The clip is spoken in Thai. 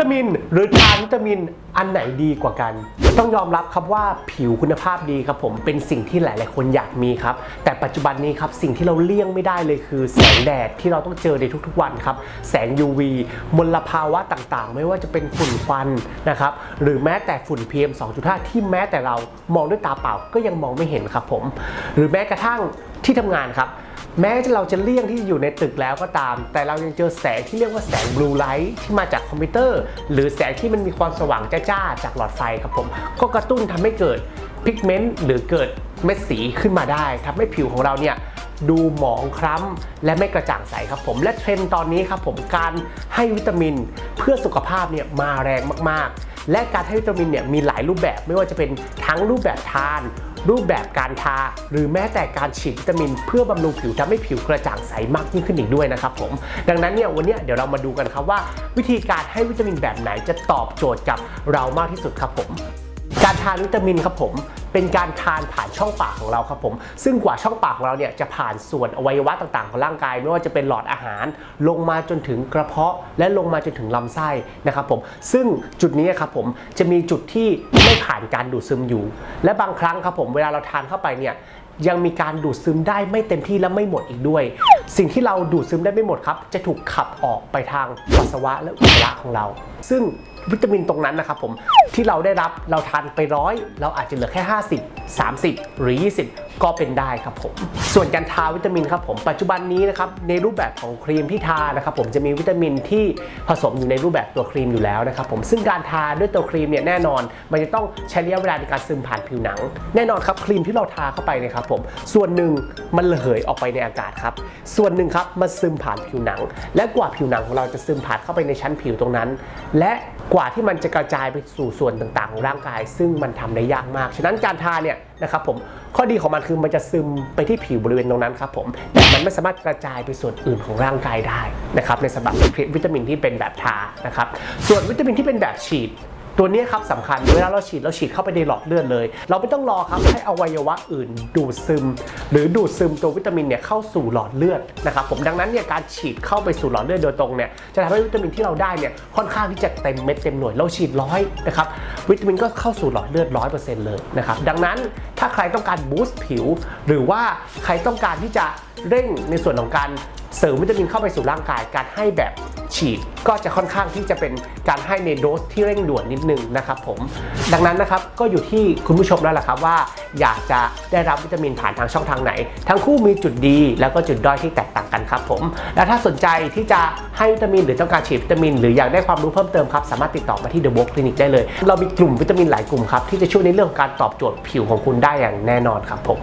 ตามิน หรือทานวิตามินอันไหนดีกว่ากัน ต้องยอมรับครับว่าผิวคุณภาพดีครับผมเป็นสิ่งที่หลาย ๆ คนอยากมีครับ แต่ปัจจุบันนี้ครับสิ่งที่เราเลี่ยงไม่ได้เลยคือแสงแดดที่เราต้องเจอในทุก ๆ วันครับแสง UV มลภาวะต่าง ๆ ไม่ว่าจะเป็นฝุ่นควันนะครับหรือแม้แต่ฝุ่น PM 2.5 ที่แม้แต่เรามองด้วยตาเปล่าก็ยังมองไม่เห็นครับผม หรือแม้กระทั่งที่ทำงานครับแม้เราจะเลี่ยงที่จะอยู่ในตึกแล้วก็ตาม แต่เรายังเจอแสงที่เรียกว่าแสงบลูไลท์ที่มาจากคอมพิวเตอร์ หรือแสงที่มันมีความสว่างจ้าๆจากหลอดไฟครับผมก็กระตุ้นทำให้เกิดพิกเมนต์หรือเกิดเม็ดสีขึ้นมาได้ทำให้ผิวของเราเนี่ยดูหมองคล้ำและไม่กระจ่างใสครับผม และเทรนด์ตอนนี้ครับผมการให้วิตามินเพื่อสุขภาพเนี่ยมาแรงมากๆ และการให้วิตามินเนี่ยมีหลายรูปแบบไม่ว่าจะเป็นทั้งรูปแบบทาน รูปแบบการทา หรือแม้แต่การฉีดวิตามิน เพื่อบำรุงผิวทำให้ผิวกระจ่างใสมากยิ่งขึ้นอีกด้วยนะครับผมดังนั้นเนี่ยวันนี้เดี๋ยวเรามาดูกันครับว่า วิธีการให้วิตามินแบบไหนจะตอบโจทย์กับเรามากที่สุดครับผม การทานวิตามินครับผมเป็นการทานผ่านช่องปากของเราครับผม ซึ่งกว่าช่องปากของเราเนี่ยจะผ่านส่วนอวัยวะต่างๆ ของร่างกาย ไม่ว่าจะเป็นหลอดอาหาร ลงมาจนถึงกระเพาะและลงมาจนถึงลำไส้นะครับผมซึ่งจุดนี้ครับผมจะมีจุดที่ไม่ผ่านการดูดซึมอยู่ และบางครั้งครับผมเวลาเราทานเข้าไปเนี่ยยังมีการดูดซึมได้ไม่เต็มที่และไม่หมดอีกด้วย สิ่งที่เราดูดซึมได้ไม่หมดครับ จะถูกขับออกไปทางปัสสาวะและอุจจาระของเรา ซึ่งวิตามินตรงนั้นนะครับผมที่เราได้รับเราทานไปร้อยเราอาจจะเหลือแค่ 50 30 หรือ 20 ก็เป็นได้ครับผมส่วนการทาวิตามินครับผมปัจจุบันนี้นะครับในรูปแบบของครีมที่ทานะครับผมจะมีวิตามินที่ผสมอยู่ในรูปแบบตัวครีมอยู่แล้วนะครับผมซึ่งการทาด้วยตัวครีมเนี่ยแน่นอน มันจะต้องใช้ระยะเวลาในการซึมผ่านผิวหนัง แน่นอนครับครีมที่เราทาเข้าไปนี่ยครับผมส่วนหนึ่งมันระเหยออกไปในอากาศครับส่วนหนึ่งครับมันซึมผ่านผิวหนัง และกว่าผิวหนังของเราจะซึมผ่านเข้าไปในชั้นผิวตรงนั้น และกว่าที่มันจะกระจายไปสู่ส่วนต่างๆของร่างกาย ซึ่งมันทำได้ยากมาก ฉะนั้นการทาเนี่ยนะครับผมข้อดีของมันคือมันจะซึมไปที่ผิวบริเวณตรงนั้นครับผมแต่มันไม่สามารถกระจายไปส่วนอื่นของร่างกายได้นะครับในสำหรับวิตามินที่เป็นแบบทานะครับส่วนวิตามินที่เป็นแบบฉีด ตัวนี้ครับสำคัญเวลาเราฉีดเราฉีดเข้าไปในหลอดเลือดเลย เราไม่ต้องรอครับให้อวัยวะอื่น ดูดซึม หรือดูดซึมตัววิตามินเนี่ยเข้าสู่หลอดเลือดนะครับผมดังนั้นเนี่ยการฉีดเข้าไปสู่หลอดเลือดโดยตรงเนี่ยจะทำให้วิตามินที่เราได้เนี่ยค่อนข้างที่จะเต็มเม็ดเต็มหน่วยเราฉีดร้อยนะครับวิตามินก็เข้าสู่หลอดเลือดร้อยเปอร์เซ็นต์เลยนะครับดังนั้นถ้าใครต้องการบูสต์ผิว หรือว่าใครต้องการที่จะเร่งในส่วนของการ เสริมวิตามินเข้าไปสู่ร่างกาย การให้แบบฉีดก็จะค่อนข้างที่จะเป็นการให้ในโดสที่เร่งด่วนนิดนึงนะครับผม ดังนั้นนะครับก็อยู่ที่คุณผู้ชมแล้วล่ะครับว่า อยากจะได้รับวิตามินผ่านทางช่องทางไหน ทั้งคู่มีจุดดี แล้วก็จุดด้อยที่แตกต่างกันครับผม และถ้าสนใจที่จะให้วิตามินหรือต้องการฉีดวิตามิน หรืออยากได้ความรู้เพิ่มเติมครับสามารถติดต่อมาที่ The Walk Clinic ได้เลย เรามีกลุ่มวิตามินหลายกลุ่มครับที่จะช่วยในเรื่องของการตอบโจทย์ผิวของคุณได้อย่างแน่นอนครับผม